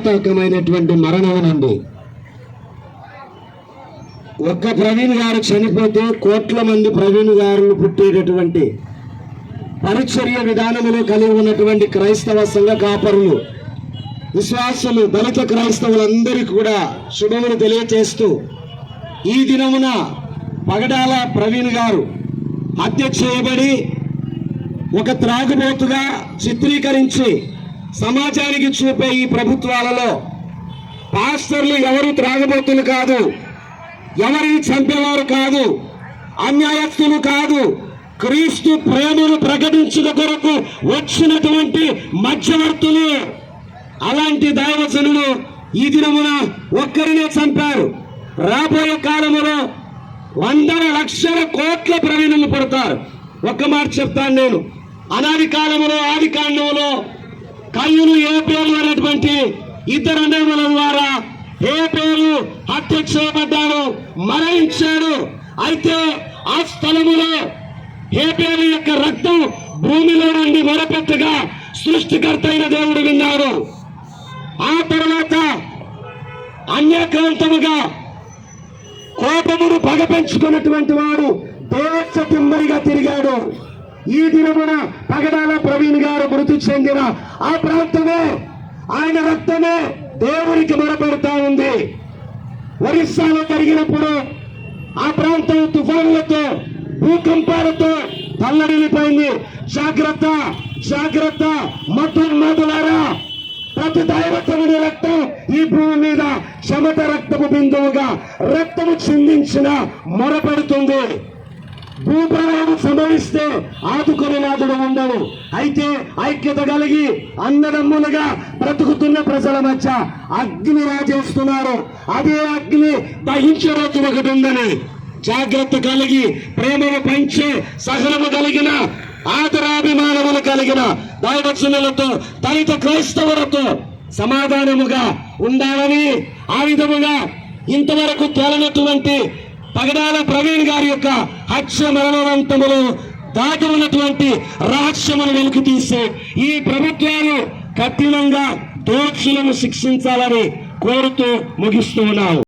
కిరాతకమైనటువంటి మరణమనండి ఒక్క ప్రవీణ్ గారు చనిపోతే కోట్ల మంది ప్రవీణ్ గారు పుట్టేటటువంటి పరిచర్య విధానములో కలిగి ఉన్నటువంటి క్రైస్తవ సంఘ కాపరులు విశ్వాసులు దళిత క్రైస్తవులందరికీ కూడా శుభములు తెలియచేస్తూ ఈ దినమున పగడాల ప్రవీణ్ గారు హత్య చేయబడి ఒక త్రాగుబోతుగా చిత్రీకరించి సమాజానికి చూపే ఈ ప్రభుత్వాలలో పాస్టర్లు ఎవరు త్రాగబోతులు కాదు ఎవరిని చంపేవారు కాదు అన్యాయస్తులు కాదు క్రీస్తు ప్రేమను ప్రకటించిన కొరకు వచ్చినటువంటి మధ్యవర్తులు. అలాంటి దైవజనులు ఈ దినమున ఒక్కరినే చంపారు. రాబోయే కాలములో వందల లక్షల కోట్ల ప్రవీణులు పడతారు. ఒక్క మాట చెప్తాను నేను. అనాది కాలములో ఆది కాండంలో కయ్యులు ఏ పేర్లు అనేటువంటి ఇద్దరు అనేముల ద్వారా ఏ పేరు హత్య చేయబడ్డాడు మరణించాడు అయితే ఆ స్థలములో ఏ పేరు యొక్క రక్తం భూమిలో నుండి మొరపెట్టగా సృష్టికర్త అయిన దేవుడు విన్నాడు. ఆ తర్వాత అన్యక్రాంతముగా కోపమును పగ పెంచుకున్నటువంటి వాడు దేశ తిమ్మరిగా తిరిగాడు. ఈ దినమున పగడాల ప్రవీణ్ గారు మృతి చెందిన ఆ ప్రాంతమే. ఆయన రక్తమే దేవునికి మొరపెడతా ఉంది. ఒరిస్సాలో జరిగినప్పుడు ఆ ప్రాంతం తుఫానులతో భూకంపాలతో తల్లడిల్లిపోయింది. జాగ్రత్త జాగ్రత్త మతోన్మాదులారా ప్రతి దైవతముడి రక్తం ఈ భూమి మీద శమత రక్తపు బిందువుగా రక్తము చిందించిన మొరపెడుతుంది. భూప్రవాహం సంభవిస్తే ఆదుకునే నాదుడు ఉండడు. అయితే ఐక్యత కలిగి అన్నదమ్ములుగా బ్రతుకుతున్న ప్రజల మధ్య అగ్ని రాజేస్తున్నారు. అదే అగ్ని దహించే రోజు ఒకటి ఉందని జాగ్రత్త కలిగి ప్రేమను పంచే సహనము కలిగిన ఆదరాభిమానములు కలిగిన దైవచనులతో దళిత క్రైస్తవులతో సమాధానముగా ఉండాలని ఆ విధముగా ఇంతవరకు తేలనటువంటి పగడాల ప్రవీణ్ గారి యొక్క హత్య మరణవంతములు దాటి ఉన్నటువంటి రహస్యమును వెలికి తీసే ఈ ప్రభుత్వాలు కఠినంగా దోషులను శిక్షించాలని కోరుతూ ముగిస్తున్నావు